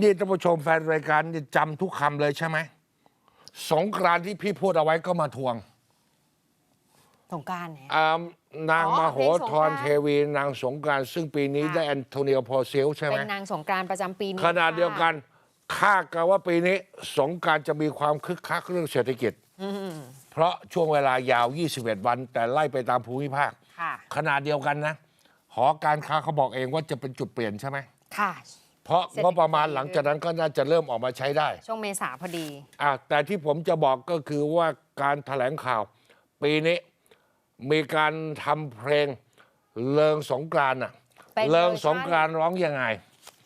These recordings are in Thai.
นี่ท่านผู้ชมแฟนรายการนี่จำทุกคำเลยใช่ไหมสงกรานต์ที่พี่พูดเอาไว้ก็มาทวงสงกรารเนี่ย อ่านางอ๋อมโหธรเพลงสงกรานต์ เทวีนางสงกรานต์ซึ่งปีนี้ค่ะ ได้แอนโทเนียโพเซลใช่ไหเป็มนนางสงกรารประจำปีนี้ขณะเดียวกันค่ะคาดกันว่าปีนี้ สงกรารจะมีความคึกคักเรื่องเศรษฐกิจ เพราะช่วงเวลายาว 21 วัน แต่ไล่ไปตามภูมิภาค ค่ะ ขณะเดียวกันนะ หอการค้าเขาบอกเองว่าจะเป็นจุดเปลี่ยนใช่ไหม ค่ะ เพราะเศรษฐกิจงบประมาณหลังจากนั้นก็น่าจะเริ่มออกมาใช้ได้ ช่วงเมษาพอดีอะแต่ที่ผมจะบอกก็คือว่าการถแถลงข่าว ปีนี้มีการทำเพลงเลิงสงกรานต์อะเป็นเลิงเวอร์ชันสงกรานต์ร้องยังไง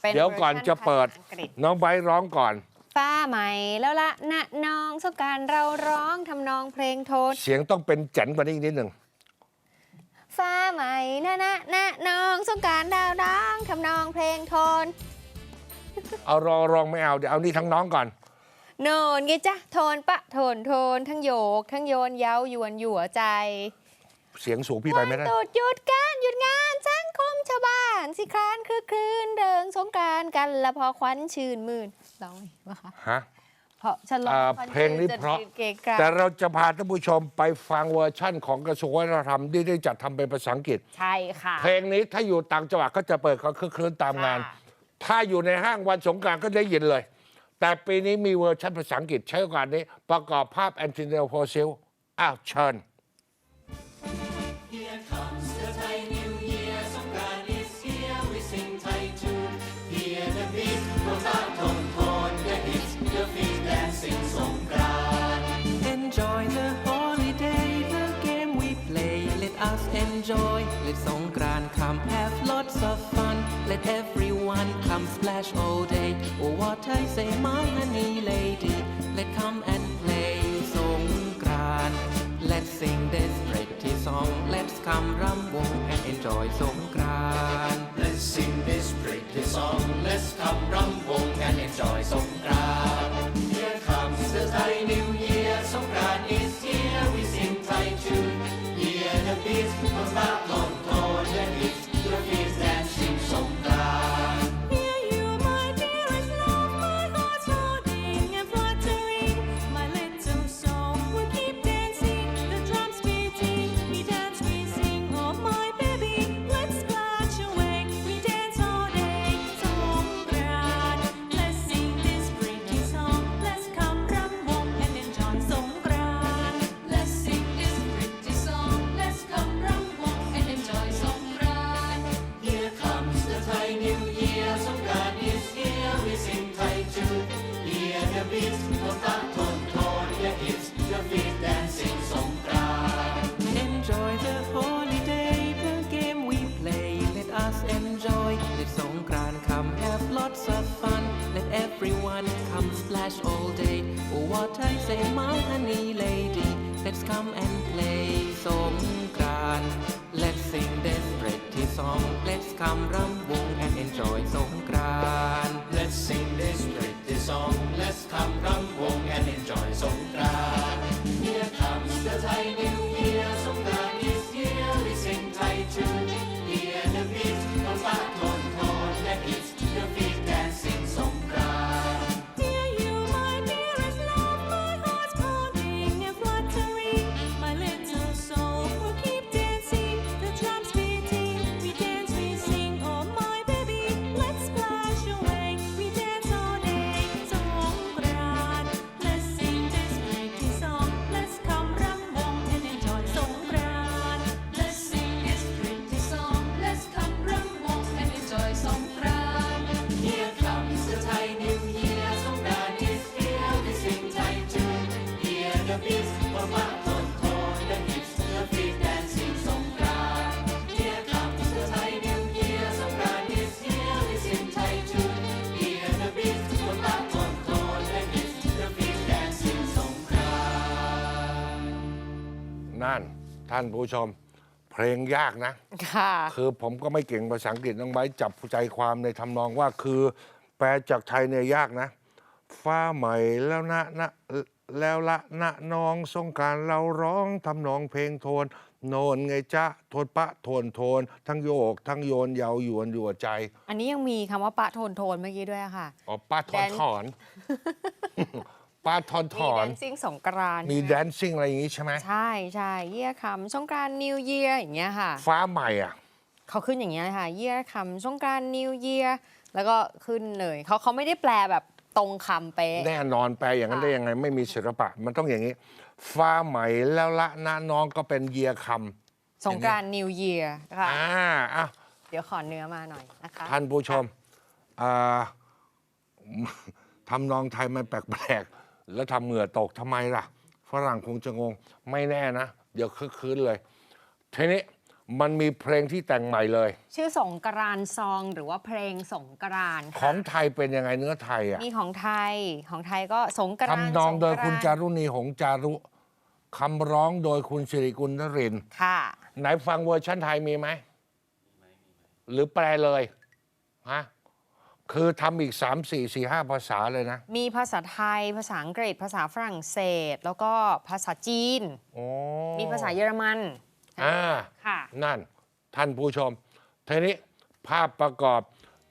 เป็นเดี๋ยวก่อนวร์ชัจะเปิดภาษาอังกฤษน้องไบร์ทร้องก่อน ฟ้าใหม่แล้วละนะน้องสงกรารเราร้องทำนองเพลงโทน เสียงต้องเป็นแจ๋นกว่านี้อีกนิดหนึ่งฟ้าใหม่นะนะนะน้องสงกรารดาวร้องทำนองเพลงโทน เอารอร้องไม่เอา เดี๋ยวเอานี่ทั้งน้องก่อนโนนไงจ๊ะโทนปะโทนโทนทั้งโยก ทั้งโยนเย้ายวนหยั่วใจเสียงสูงพี่ไปไม่ได้ตูดหยุดการหยุดงานสังคมชาวบ้าน สิครานคลือคลื่นเริงสงกรารกันละพอควันชื่นมื่นร้องไงวะคะฮะ เพราะฉันร้องอ่าควันเพลงนี้ชื่จเพราะ เกะกะแต่เราจะพาท่านผู้ชมไปฟังเวอร์ชั่นของกระทรวงวัฒนธรรมที่ได้จัดทำเป็นภาษาอังกฤษ ใช่ค่ะ เพลงนี้ถ้าอยู่ต่างจังหวัดก็จะเปิดเขาคลื่นๆตามงาน ค่ะ ถ้าอยู่ในห้างวันสงกรานต์ก็ได้ยินเลย แต่ปีนี้มีเวอร์ชันภาษาอังกฤษใช้โอกาสนี้ ประกอบภาพแอนติเนลโพซิลอ้าวเชิญ I say, my honey lady. Let come and play Songkran. Let's sing this pretty song. Let's come rum wong and enjoy Songkran. Let's sing this pretty song. Let's come rum wong and enjoy song play Songkran. Let's sing this pretty song. Let's come rum wong and enjoy Songkran. Let's sing this pretty song. Let's come rum wong and enjoy Songkran. Here comes the Thai New Year. Songkran is here. We sing Thai tune. ท่านผู้ชม เพลงยากนะ ค่ะ คือผมก็ไม่เก่งภาษาอังกฤษน้องไบร์ทจับใจความในทำนองว่าคือ แปลจากไทยเนี่ยยากนะ ฟ้าใหม่แล้วนะนะแล้วละนะน้องสงกรารเราร้องทำนองเพลงโทน โนนไงจ๊ะโทนปะโทนโทน ทั้งโยก ทั้งโยนเยาวยวนยัวใจอันนี้ยังมีคำว่าปะโทนโทนเมื่อกี้ด้วยอะค่ะ อ๋อป้าถอนถอน ป้าถอนถมีอแดนนซิ่งสงกรานต์มีใช่ไหแดนซิ่งอะไรอย่างงี้ใช่ไหมใช่ใช่เยี่ยคำสงกรานต์นิวเยียอย่างเงี้ยค่ะ ฟ้าใหม่อะ เขาขึ้นอย่างเงี้ยเลยค่ะ เยี่ยคำสงกรานต์นิวเยียแล้วก็ขึ้นเลยเขาเขาไม่ได้แปลแบบตรงคำเป๊ะ แน่นอนแปลอย่างนั้นได้ยังไง ไม่มีศิลปะ มันต้องอย่างนี้ ฟ้าใหม่แล้วละนะน้องก็เป็นเยียคสงกรานต์นิวเยียำค่ะ อ่าอะ เดี๋ยวขอเนื้อมาหน่อยนะคะท่านผู้ชมอ่า ทำนองไทยมันแปลกๆ แล้วทำเหงื่อตกทำไมล่ะ ฝรั่งคงจะงง ไม่แน่นะ เดี๋ยวคึกคืนเลยทีนี้มันมีเพลงที่แต่งใหม่เลย ชื่อสงกรานต์ซองหรือว่าเพลงสงกรานต์ขค่ะองไทยเป็นยังไงเนื้อไทยอะมีของไทยของไทยก็สงกรานต์ทำนองโดยสกรนต์คุณจารุณีหงส์จารุคำร้องโดยคุณสิริกุลนรินทร์ค่ะ ไหนฟังเวอร์ชันไทยมีไหมหรือแปลเลยฮะ คือทำอีก 3 4 4 5 ภาษาเลยนะ มีภาษาไทย ภาษาอังกฤษ ภาษาฝรั่งเศส แล้วก็ภาษาจีน โอ้มีภาษาเยอรมันอ่าค่ะ นั่น ท่านผู้ชมทีนี้ภาพประกอบ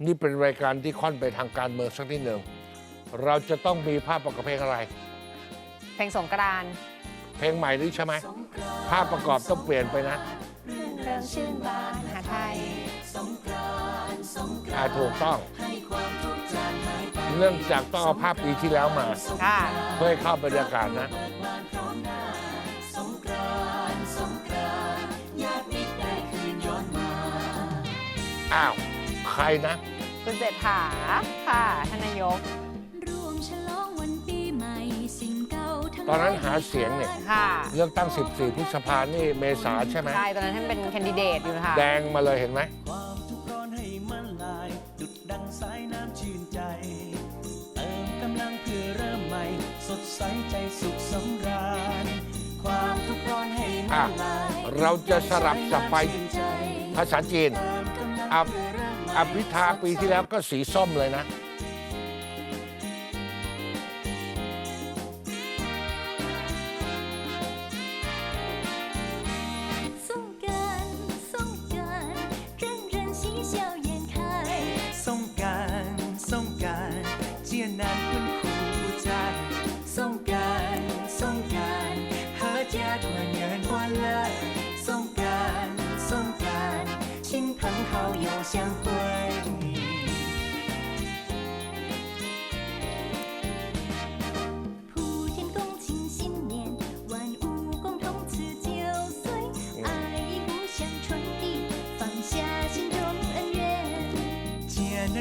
นี่เป็นรายการที่ค่อนไปทางการเมืองสักนิดหนึ่ง เราจะต้องมีภาพประกอบเพลงอะไร เพลงสงกรานต์เพลงใหม่นี่ใช่ไหม ภาพประกอบต้องเปลี่ยนไปนะ เรื่องชื่นบานหาไทย อ่าถูกต้อง เนื่องจากต้องเอาภาพปีที่แล้วมา ค่ะเพื่อให้เข้าบรรยากาศนะ อ้าว ใครนะ คุณเศรษฐาค่ะท่านนายกร่วมฉลองวันปีใหม่สิ่งเก่าทั้งตอนนั้นหาเสียงเนี่ย ค่ะ เลือกตั้ง 14 พฤษภานี่เมษาใช่ไหม ใช่ ตอนนั้นท่านเป็นแคนดิเดตอยู่ค่ะแดงมาเลยเห็นไหม ใสใจสุขสำราญความทุกข์ร้อนให้มัอะนลายเราจะสลับสับไปชื่นใจภาษาจีนเติมกำลังอับเพื่อเริ่มใหม่อภิธาปีที่แล้วก็สีส้มเลยนะ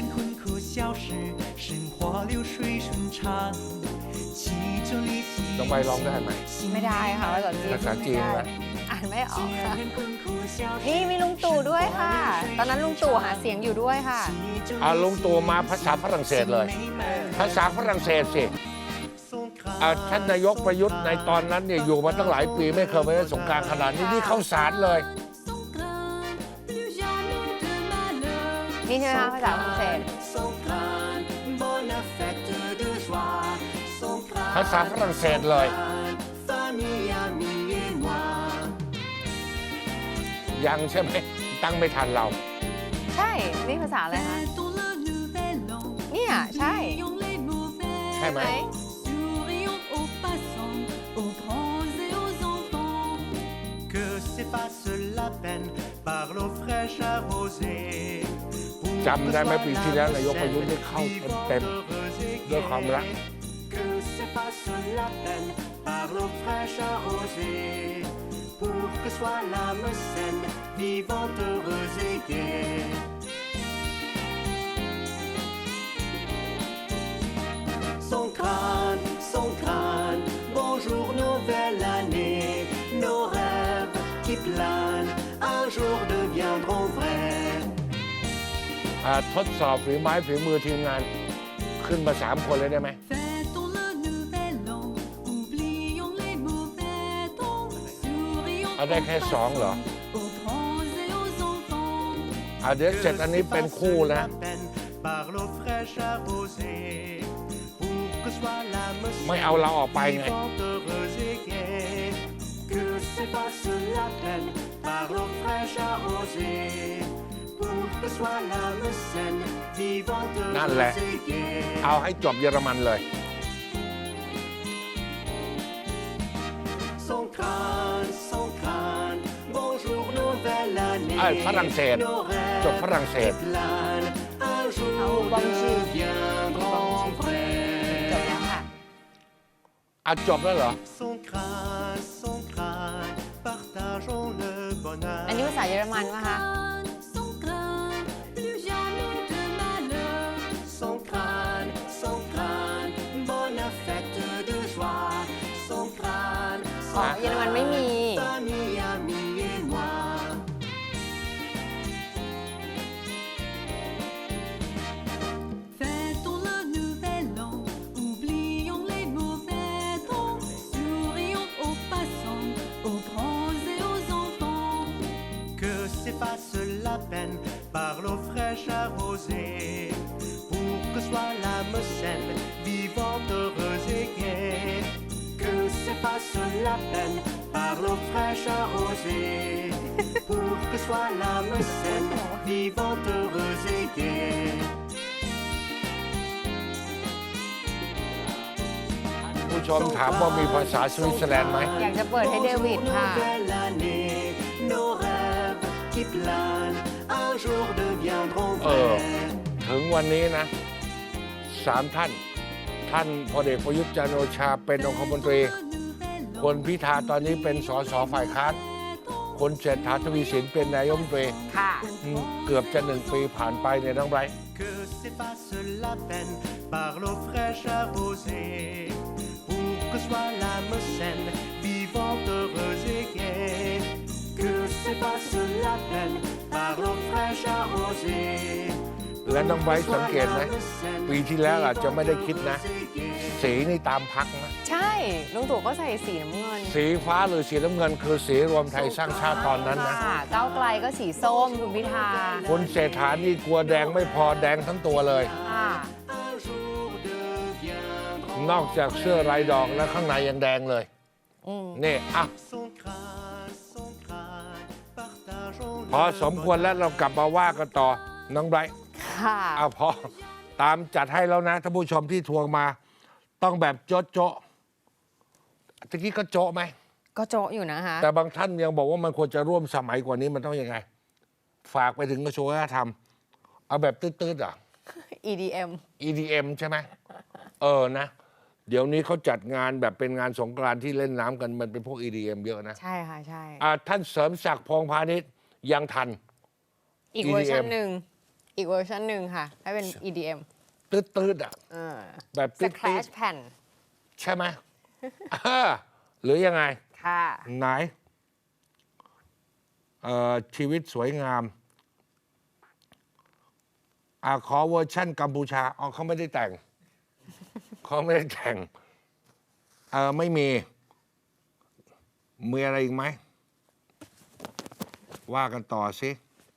见人困苦消失，生活流水顺畅，祈祝你喜 ต้องไปร้องได้ไหม ไม่ได้ค่ะภาษาจีน ภาษาจีน ไม่ นะ ได้อ่านไม่ออกค่ะ 见人困苦消失 นี่มีลุงตู่ด้วยค่ะ ตอนนั้นลุงตู่หาเสียงอยู่ด้วยค่ะ เอาลุงตู่มาภาษาฝรั่งเศสเลย ภาษาฝรั่งเศสสิอ่าท่านนายกประยุทธ์ในตอนนั้นเนี่ยอยู่มาตั้งหลายปีไม่เคยไปเล่นสงกรารขนาดนี้นี่เข้าสารเลย นี่ใช่ไหมคะภาษาฝรั่งเศส Songkran, bonne fête de joie. Songkran, ภาษาฝรั่งเศสเลย famille, amis et moi. ยังใช่ไหม ตั้งไม่ทันเรา ใช่ นี่ภาษาอะไรคะ Fêtons le nouvel an. เนี่ย ใช่ Oublions les mauvais. ใช่ไหม Sourions aux passants, aux grands et aux enfants. Que s'efface la peine par l'eau fraîche arrosée. Pour จำได้ไหม que ปี soit ที่แล้ว l'âme นายกประยุทธ์ได้เข้า vivante, เต็ม heureuse et ๆด้วยความรัก gaie. Que s'efface la peine par l'eau fraîche arrosée. Pour que soit l'âme saine, vivante, heureuse et gaie. ทดสอบฝีไม้ฝีมือทีมงาน ขึ้นมาสามคนเลยได้ไหมเอาได้แค่สองเหรอเอาเดี๋ยวเสร็จอันนี้เป็นคู่นะ ไม่เอาเราออกไปไง Pour que soit l'âme saine, vivante, นั่นแหละ heureuse et gaie. เอาให้จบเยอรมันเลย Son crâne, son crâne, bonjour nouvelle année. อะฝรั่งเศส Nos rêves จบฝรั่งเศส planent, un jour Ah, bonjour. deviendront vrais. จบแล้วค่ะอะจบแล้วเหรอ Son crâne, son crâne, partageons le bonheur. อันนี้ภาษาเยอรมันปะคะ Que s'efface la peine par l'eau fraîche arrosée. Pour que soit l'âme saine, vivante, heureuse et gaie. Que s'efface la peine par l'eau fraîche arrosée. Pour que soit l'âme saine, vivante, heureuse et gaie. ผู้ชมถามว่ามีภาษาสวิตเซอร์แลนด์ไหม อยากจะเปิดให้เดวิดค่ะ Nouvelle année, nos rêves Qui planent, un jour deviendront เออ vrais. ถึงวันนี้นะสามท่าน ท่านพลเอกประยุทธ์จันทร์โอชาเป็นองคมนตรีคนพิธาตอนนี้เป็นสสฝ่ายค้านคนเศรษฐาทวีสินเป็นนายกรัฐมนตรีค่ะ อืมเกือบจะหนึ่งปีผ่านไปเนี่ยน้องไบรท์ Que s'efface la peine par l'eau fraîche arrosée. Pour que soit l'âme saine, Que s'efface la peine par l'eau fraîche arrosée. และน้องไบรท์สังเกตไหมปีที่แล้วอาจจะไม่ได้คิดนะ สีนี่ตามพักนะ ใช่ลุงตู่ก็ใส่สีน้ำเงินสีฟ้าหรือสีน้ำเงินคือสีรวมไทยสร้างชาติตอนนั้นนะ ค่ะก้าวไกลก็สีส้มคุณพิธาคนเศรษฐานี่กลัวแดงไม่พอแดงทั้งตัวเลย ค่ะ Un jour deviendront นอกจากเสื้อลายดอกแล้วข้างในยังแดงเลยอืมนี่อะ son crâne, son crâne, partageons พอสมควรแล้วเรากลับมาว่ากันต่อน้องไบรท์ค่ะ เอาพอตามจัดให้แล้วนะท่านผู้ชมที่ทวงมา ต้องแบบโจ๊ะโจ๊ะตะกี้ก็โจ๊ะไหม ก็โจะอยู่นะคะ แต่บางท่านยังบอกว่ามันควรจะร่วมสมัยกว่านี้มันต้องยังไง ฝากไปถึงกระทรวงวัฒนธรรม เอาแบบตืดๆอะ EDM EDM ใช่ไหมเออนะ เดี๋ยวนี้เขาจัดงานแบบเป็นงานสงกรานต์ที่เล่นน้ำกันมันเป็นพวก EDM เยอะนะ ใช่ค่ะ ใช่ อะท่านเสริมศักดิ์พงษ์พาณิชย์ ยังทัน อีกเวอร์ชัน EDM หนึ่งอีกเวอร์ชันหนึ่งค่ะให้เป็น EDM ตืดๆอะ เออแบบสตืดครชแผ่นๆใช่ไหมเออหรือยังไง ค่ะ ไหนเอ่อชีวิตสวยงามอะขอเวอร์ชั่นกัมพูชาอ๋อเขาไม่ได้แต่ง เขาไม่ได้แต่งเออไม่มี มีอะไรอีกไหม ว่ากันต่อสิ